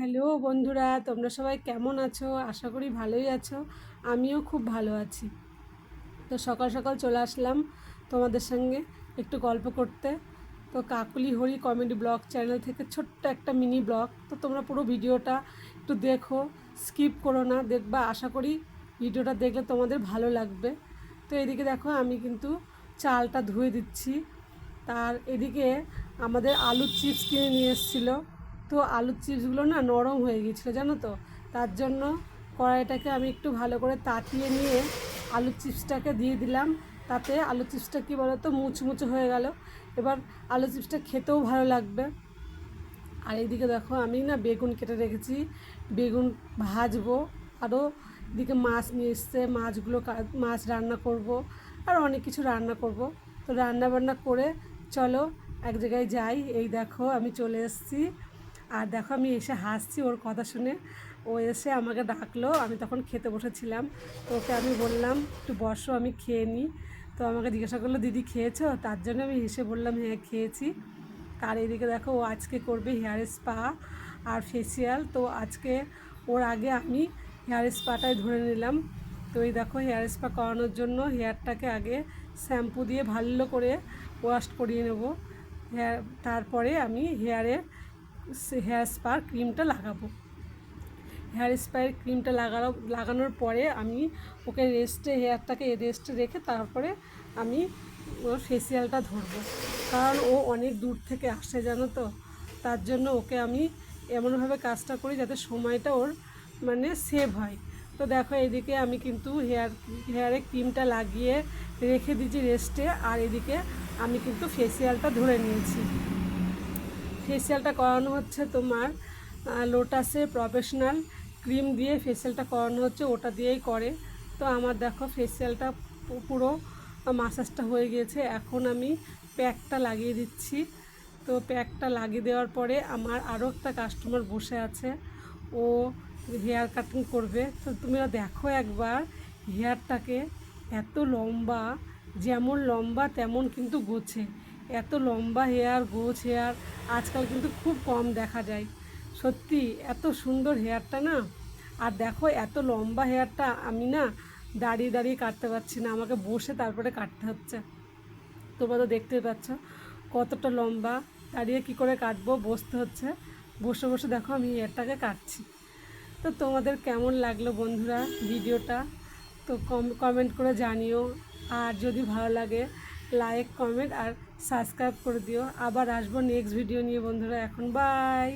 Hello বন্ধুরা, তোমরা সবাই কেমন আছো? আশা করি ভালোই আছো। আমিও খুব ভালো আছি। তো সকাল সকাল চলে আসলাম তোমাদের সঙ্গে একটু গল্প করতে। তো Kakuli Hari comedy blog channel থেকে ছোট্ট একটা মিনি ব্লগ। তো তোমরা পুরো ভিডিওটা একটু দেখো, স্কিপ করো না, দেখবা। আশা করি ভিডিওটা দেখলে তোমাদের ভালো লাগবে। তো এদিকে দেখো, আমি কিন্তু চালটা ধুয়ে দিচ্ছি। তার এদিকে আমাদের আলুর চিপস কিনে নিয়ে এসেছিল। তো আলুর চিপসগুলো না নরম হয়ে গিয়েছিল, জানো তো? তার জন্য কড়াইটাকে আমি একটু ভালো করে তাতিয়ে নিয়ে আলুর চিপসটাকে দিয়ে দিলাম। তাতে আলু চিপসটা কী বলো তো মুচমুচে হয়ে গেল। এবার আলু চিপসটা খেতেও ভালো লাগবে। আর এইদিকে দেখো, আমি না বেগুন কেটে রেখেছি। বেগুন ভাজবো আরও এদিকে মাছ নিয়ে এসছে, মাছগুলো মাছ রান্না করব, আর অনেক কিছু রান্না করব। তো রান্না বান্না করে চলো, এক জায়গায় যাই। এই দেখো, আমি চলে এসেছি। আর দেখো আমি এসে হাসছি ওর কথা শুনে। ও এসে আমাকে ডাকলো, আমি তখন খেতে বসেছিলাম। তো ওকে আমি বললাম, একটু বসো, আমি খেয়ে নিই তো আমাকে জিজ্ঞাসা করল, দিদি খেয়েছো? তার জন্য আমি হেসে বললাম হ্যাঁ খেয়েছি। তার এদিকে দেখো, ও আজকে করবে হেয়ার স্পা আর ফেসিয়াল। তো আজকে ওর আগে আমি হেয়ার স্পাটাই ধরে নিলাম। তো এই দেখো, হেয়ার স্পা করানোর জন্য হেয়ারটাকে আগে শ্যাম্পু দিয়ে ভালো করে ওয়াশ করিয়ে নেব। হেয়ার, তারপরে আমি হেয়ারে হেয়ার স্পার ক্রিমটা লাগাবো। হেয়ার স্প্রায়ের ক্রিমটা লাগানো, লাগানোর পরে আমি ওকে রেস্টে, হেয়ারটাকে রেস্টে রেখে তারপরে আমি ওর ফেসিয়ালটা ধরবো। কারণ ও অনেক দূর থেকে আসে, জানো তো? তার জন্য ওকে আমি এমনভাবে কাজটা করি যাতে সময়টা ওর মানে সেভ হয়। তো দেখো এদিকে আমি কিন্তু হেয়ার, হেয়ারে ক্রিমটা লাগিয়ে রেখে দিয়েছি রেস্টে, আর এদিকে আমি কিন্তু ফেসিয়ালটা ধরে নিয়েছি। ফেসিয়ালটা করানো হচ্ছে তোমার লোটাসে প্রফেশনাল ক্রিম দিয়ে ফেসিয়ালটা করানো হচ্ছে, ওটা দিয়েই করে। তো আমার দেখো ফেসিয়ালটা পুরো মাসাজটা হয়ে গিয়েছে। এখন আমি প্যাকটা লাগিয়ে দিচ্ছি। তো প্যাকটা লাগিয়ে দেওয়ার পরে আমার আরও একটা কাস্টমার বসে আছে। ও হেয়ার কাটিং করবে। তো তোমরা দেখো একবার হেয়ারটাকে এত লম্বা, যেমন লম্বা তেমন কিন্তু গোছে। এত লম্বা হেয়ার গোছ হেয়ার আজকাল কিন্তু খুব কম দেখা যায়। সত্যি, এত সুন্দর হেয়ারটা না? আর দেখো, এত লম্বা হেয়ারটা আমি না দাঁড়িয়ে দাঁড়িয়ে কাটতে পারছি না, আমাকে বসে তারপরে কাটতে হচ্ছে। তোমরা তো দেখতেই পাচ্ছ কতটা লম্বা। দাঁড়িয়ে কি করে কাটবো? বসতে হচ্ছে। বসে বসে দেখো আমি হেয়ারটাকে কাটছি। তো তোমাদের কেমন লাগল বন্ধুরা ভিডিওটা? তো কম কমেন্ট করে জানিও। আর যদি ভালো লাগে লাইক কমেন্ট আর সাবস্ক্রাইব করে দিও। আবার আসব নেক্সট ভিডিও নিয়ে বন্ধুরা। এখন বাই